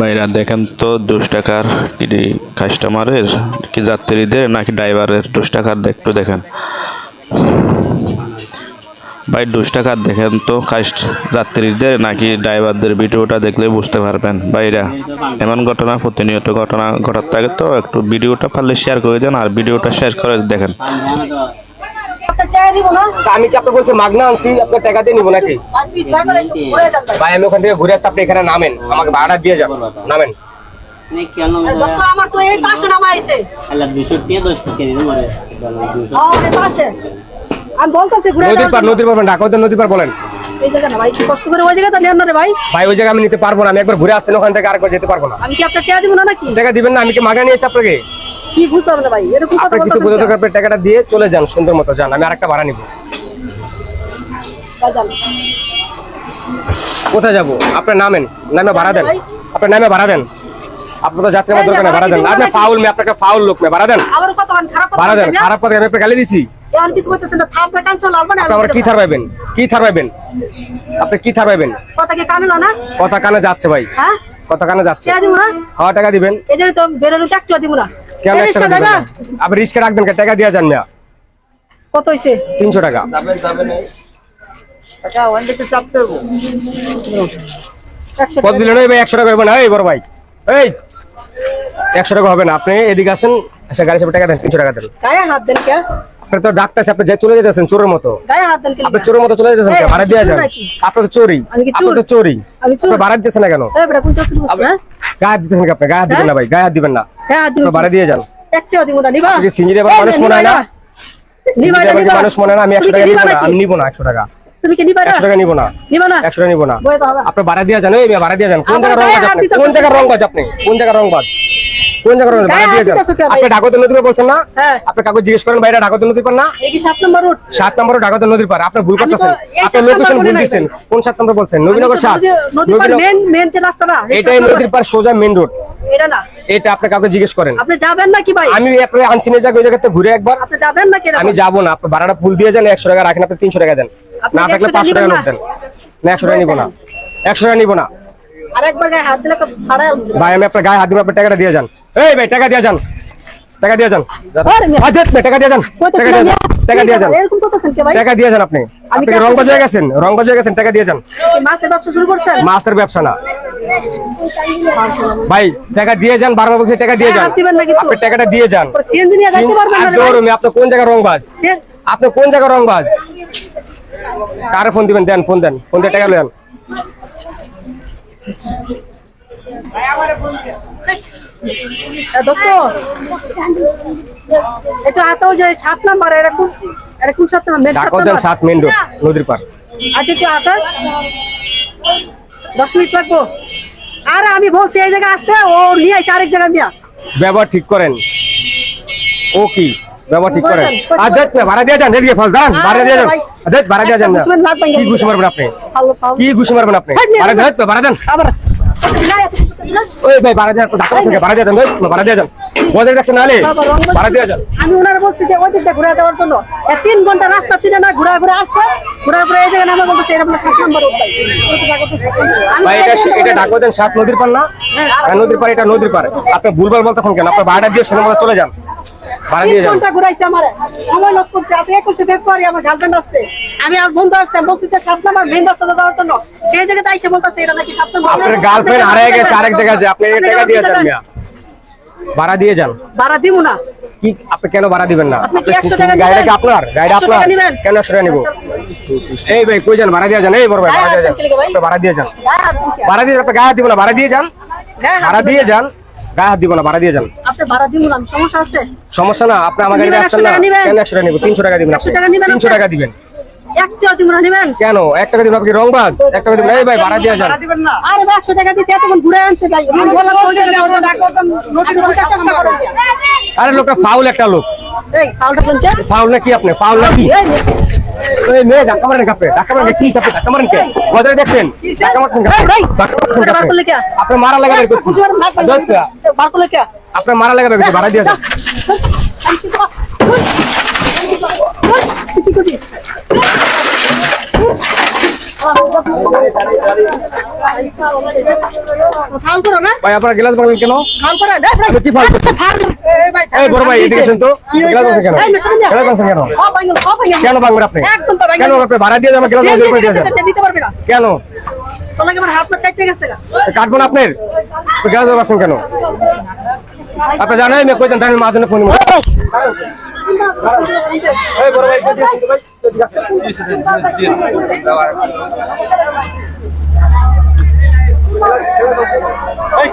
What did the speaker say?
ভাইরা, দেখেন তো দশ টাকার কি কাস্টমারের কি যাত্রীদের নাকি ড্রাইভারের দশ টাকার একটু দেখেন। ভাই দশ টাকার দেখেন তো কাস্ট যাত্রীদের নাকি ড্রাইভারদের ভিডিওটা দেখলে বুঝতে পারবেন। ভাইরা, এমন ঘটনা, প্রতিনিয়ত ঘটনা ঘটার থাকে তো একটু ভিডিওটা পারলে শেয়ার করে দেন আর ভিডিওটা শেয়ার করে দেখেন আপনার টাকা দিব না তা আমি কি আপনার বলছি মাগনা আনছি আপনার টাকা দিয়ে নিবো নাকি? ভাই। আমি ওখান থেকে ঘুরে আসছি আপনি এখানে নামেন। আমাকে ভাড়া দিয়ে যাবেন নামেন। নিতে পারব না। আমি একবার ঘুরে ওখান থেকে আর যেতে পারব না। নাকি? না আমি কি মাগা নিয়েছি আপনাকে? কি হবে না ভাই? এরকম কথা আপনি কিছু বলতেছেন বোঝাতে কেন? টাকাটা দিয়ে চলে যান সুন্দর মতো যান। আমি আরেকটা ভাড়া নিব। কোথায় যাব? আপনার নামেন নামে ভাড়া দেন। আপনার নামে ভাড়া দেন। আপনার তো যাত্রী আমার দরকার নেই ভাড়া দেন। আপনি ফাউল মে আপনাকে ফাউল লোক মে ভাড়া দেন। আবার কথা খারাপ ভাড়া দেন। খারাপ কথা আমি আপনাকে গালি দিছি। এখন কিছু করতেছেন না থাপ কানসল লাগবে না আপনি কি থার কি থার আপনি কি থার কথা কি কানে জানা কথা কানে যাচ্ছে ভাই। হ্যাঁ? কথা কানে যাচ্ছে। টাকা দিব না? হাওয়া টাকা দিবেন। এই জন্য তো বেরোলে তো একটু দিব না। আপনি রিস্কে রাখবেন? টাকা দিয়ে যান না। কত হইছে? তিনশো টাকা। একশো কত ওই ভাই একশো টাকা হবে না এই বড় ভাই। এই একশো টাকা হবে না। আপনি এদিকে আসেন আচ্ছা গাড়ি সাথে টাকা দেন তিনশো টাকা দেন। গায়ে হাত দেন কে? আপনি তো ডাকতেছে আপনি যাই চলে যেতেছেন চোরের মতো। গায়ে হাত দেন কে আপনি চোরের মতো চলে যেতেছেন? ভাড়া দিয়ে যান। নাকি? আপনি তো চোরি আমি কি আপনি তো চোরি? চোর? আপনি ভাড়া দিতেছেন না কেন? গায়ে দিতেছেন আপনি গায়ে দিবেন না ভাই গায়ে দিবেন না। ভাড়া দিয়ে যান। সিঞ্জিরে মানুষ মনে হয় না? মানুষ মনে না আমি একশো টাকা নিবো না আমি নিবো না একশো টাকা। তুমি কি একশো টাকা নিবো না। একশো টাকা নিবো না। বয়ে তো আপনি ভাড়া দিয়ে যান ওই মেয়ে দিয়ে যান। কোন জায়গায় রং বাজ আপনি? কোন জায়গার রং বাজ আপনি? কোন জায়গার রং বাজ? কোন? ভাড়া ভাই? আপনি ঢাকাতে নদীর বলছেন না? হ্যাঁ। আপনি কাগজ জিজ্ঞেস করেন ঢাকাতে নদীর পার না? সাত নম্বর সাত নম্বর ঢাকাতে নদীর পার। আপনি ভুল করতেছেন। আপনি লোকেশন ভুল ভাই। কোন সাত নম্বর বলছেন? নবীনগর সাত। মেন মেন যে রাস্তাটা এটাই নদীর পার সোজা মেন রোড এটা না। এটা আপনি কাউকে জিজ্ঞেস করেন। আপনি যাবেন নাকি ভাই? আমি আপনি আনছি যাক ওই জায়গাতে ঘুরে একবার। আপনি যাবেন নাকি? আমি যাব না। আপনি ভাড়াটা ফুল দিয়ে যান একশো টাকা রাখেন আপনি তিনশো টাকা দেন। না থাকলে 100 টাকা পাঁচশো টাকা নিবেন নোট না? দেন। না। একশো টাকা নিবো না। একশো টাকা নিবো না। আরেকবার গায়ে হাত দিলে তো ভাড়া ভাই আমি আপনার গায়ে হাত দিব আপনার টাকাটা দিয়ে যান। এই ভাই টাকা দিয়ে যান। টাকা দিয়ে যান। আরে মেয়ে। হাত দেন, টাকা দিয়ে যান। টাকা দিয়ে যান। টাকা দিয়ে যান। এরকম করতেছেন কে ভাই? টাকা দিয়ে যান আপনি। আপনি কি কি রং আপনার বাজে গেছেন রং বাজে গেছেন টাকা দিয়ে যান। এই মাছের ব্যবসা শুরু করছেন? মাছের ব্যবসা না। ভাই টাকা দিয়ে যান বারবার বলছি টাকা দিয়ে হ্যাঁ, যান। হাত দিবেন নাকি তো? আপনি টাকাটা দিয়ে যান। সিএনজি নিয়ে যাইতে পারবেন না রে ভাই। আপনি আপনি কোন জায়গায় রংবাজ? সে- আপনি কোন জায়গায় রংবাজ? কার ফোন দিবেন? দেন ফোন দেন। ফোন দিয়ে টাকা দেন। এ, দোস্ত একটু হাতে যে সাত নাম্বার এরকম এরকম সাত নাম্বার? সাত ঢাকাও দেন নাম্বার? সাত মেন রোড নদীর পার আচ্ছা একটু আসা দশ মিনিট লাগবো। আরে আমি বলছি এই জায়গায় আসতে ও নিয়ে আসছে আরেক জায়গায় মিয়া ব্যবহার ঠিক করেন। ও কি? ব্যবহার ঠিক করেন। আর দেখ ভাড়া দিয়ে যান এদিকে ফল দান ভাড়া দিয়ে যান। দেখ ভাড়া দিয়ে যান কি ঘুষি মারবেন আপনি? কি ঘুষি মারবেন আপনি? ভাড়া। দেন ভাড়া দেন। আবার ওই ভাই বাড়া দিয়ে ঢাকা থেকে? বাড়া দিয়ে দেন ওই, ভাড়া দিয়ে যান। বজায় রাখছেন নালে বাবা, রং বদলে ভাড়া দিয়ে যান। আমি ওনারা বলছি যে ওই দিকটা ঘুরে দেওয়ার জন্য। এ তিন ঘণ্টা রাস্তা ছিল না ঘুরে ঘুরে আসছে। ঘুরে ঘুরে এই জায়গায় নামে বলতেছে এরকম সাত নম্বর ভাই। ভাই এটা এই এটা ঢাকা দেন সাত নদীর পার না? হ্যাঁ, নদীর পার এটা নদীর পার আপনি ভুলভাল বলতেছেন কেন? আপনার বাড়ি দিয়ে সময় চলে যান। ঘণ্টা ঘুরাইছে আমার। সময় লস করছে। আজকে একুশে ফেব্রুয়ারি আমার গার্লফ্রেন্ড আসছে আমি আর বন্ধু আসছে বলছি যে সাত নম্বর মেন রাস্তা দেওয়ার জন্য। সেই জায়গাতে আইসে বলতেছে এটা নাকি সাত নম্বর আপনার গার্লফ্রেন্ড হারিয়ে গেছে আরেক জায়গায় আপনি টাকা দিয়ে যান ভাড়া দিয়ে যান। ভাড়া দিব না। কি আপনি কেন ভাড়া দিবেন না? আপনি কি আপনি 100 টাকা গাড়িটা কি আপনার? গাড়িটা আপনার? কেন একশো টাকা নিবো? এই ভাই কই যান? ভাড়া দিয়ে যান। এই বড় ভাই ভাড়া দিয়ে যান। ভাই। আপনি ভাড়া দিয়ে যান। কে? ভাড়া দিয়ে আপনি গায়ে দিব না। ভাড়া দিয়ে যান। ভাড়া দিয়ে যান। গায়ে হাত দিব না ভাড়া দিয়ে যান। আপনি ভাড়া দিব না সমস্যা আছে? সমস্যা না আপনি আমার গাড়িতে আসছেন না 100 টাকা কেন একশো টাকা নিবো? তিনশো টাকা দিবেন আপনি। 100 টাকা তিনশো টাকা দিবেন। একটা দিব না নিবেন? কেন? এক টাকা দিবেন আপনি টাকা দিবেন এই ভাই ভাড়া দিয়ে যান। আরে ভাই একশো টাকা দিচ্ছে এতক্ষণ ঘুরে আনছে ভাই। আমি বললাম। আরে লোকটা ফাউল একটা লোক। এই সাউন্ডটা শুনছে ফাউল না কি আপনি ফাউল না কি এই নে। এই মেয়ে ধাক্কা মারেন কাপে ধাক্কা মারেন কি আপনি ধাক্কা মারেন কে গজারে দেখছেন ধাক্কা মারছেন এই, কাপে এই, ধাক্কা মারছেন বার করলে কে? কাপে আপনি মারা লাগা বের করছেন খুশি হবেন না, বার করলে কে? আপনি মারা লাগা বের করছেন ভাড়া দিয়ে যান কি করবি? ভাই আপনারা গ্লাস কেন? কি এই বড় এদিকে গ্লাস কেন? দিয়া। গ্লাস ভাঙছেন কেন? সব ভাঙলো সব ভাঙলো কেন ভাঙবেন আপনি? একদম তো ভাঙলো কেন আপনি? ভাড়া দিয়ে আমার গ্লাস পারবে কেন? তোর লাগে আমার হাত পা কেটে গেছে গা। কাটবো না আপনার? গ্লাস কেন? আপনি জানেন আমি কইতেন টাইম মাঝে ফোন এই